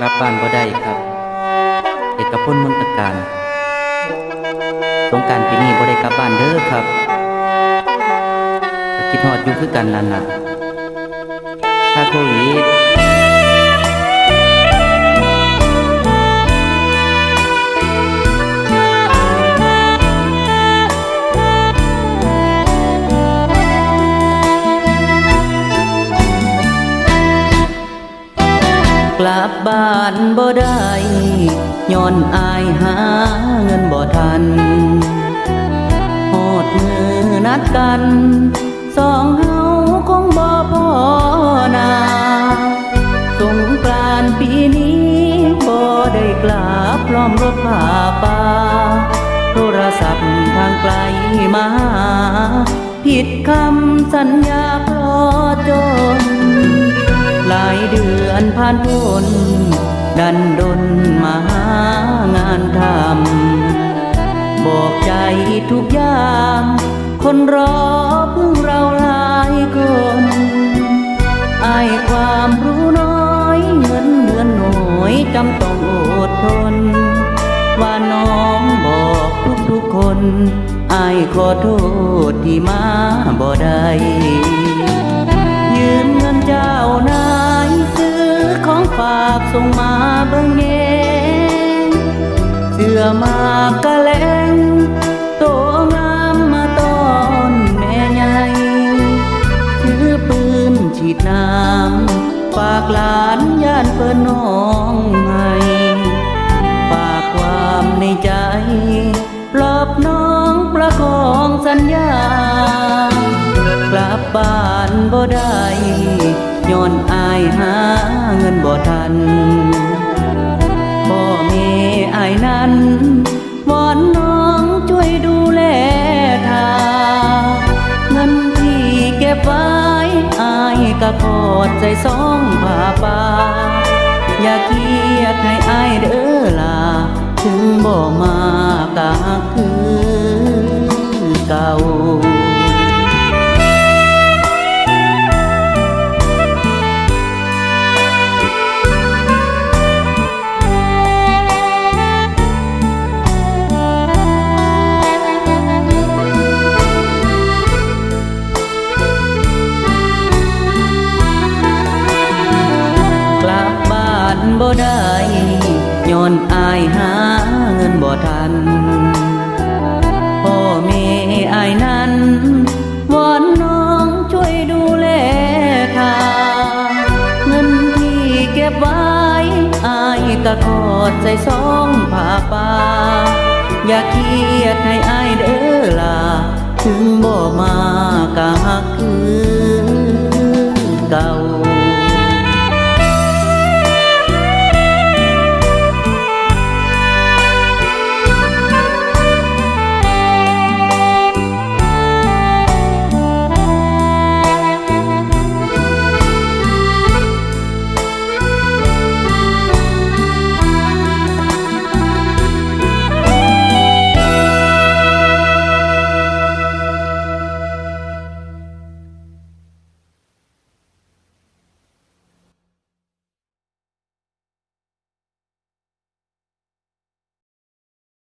บ้านบ่ได้ครับ เอกพลมนตการสงการปีนี้บ่ได้กลับบ้านเด้อครับคิดฮอดอยู่คือกันนั่นน่ะถ้าโควิด กลับบ้านบ่ได้ย้อนอายหาเงินบ่ทันหอดมือนัดกัน สองเฮาคงบ่พอหนาสงกรานปีนี้บ่ได้กลับพร้อมรถผ่าป่าโทรศัพท์ทางไกลมาผิดคำสัญญาเพราะจนายเดือนผ่านพ้นดันดนมาหางานทำบอกใจทุกอย่างคนรอเพิ่งเราหลายคนอายความรู้น้อยเงินเดือนหน่อยจำต้องอดทน ว่าน้องบอกทุกๆคนอายขอโทษที่มาบ่ได้ยืมเงินเจ้านาย ฝากส่งมาเบิ่งแยงเสื้อมากะแลงโตงามมาตอนแม่ใหญ่ถือปืนฉีดน้ำฝากหลานย่านเปิ้นน้องให้ฝากความในใจปลอบน้องประคองสัญญากลับบ้านบ่ได้ย้อนอายหา เงินบ่ทันพ่อแม่อายนั้นวอนน้องช่วยดูแลทาเงินที่เก็บไว้อายก็กอดใจสองผ้าป่าอย่าเครียดให้อายเด้อล่ะถึงบ่มากะคือ บ่ได้ย้อนอายหาเงินบ่ทัน พ่อแม่อายนั้นวอนน้องช่วยดูแลทางเงินที่เก็บไว้อายก็กอดใจสองผ้าป่าอย่าเครียดให้อายเด้อล่ะถึงบ่มากะคือเก่า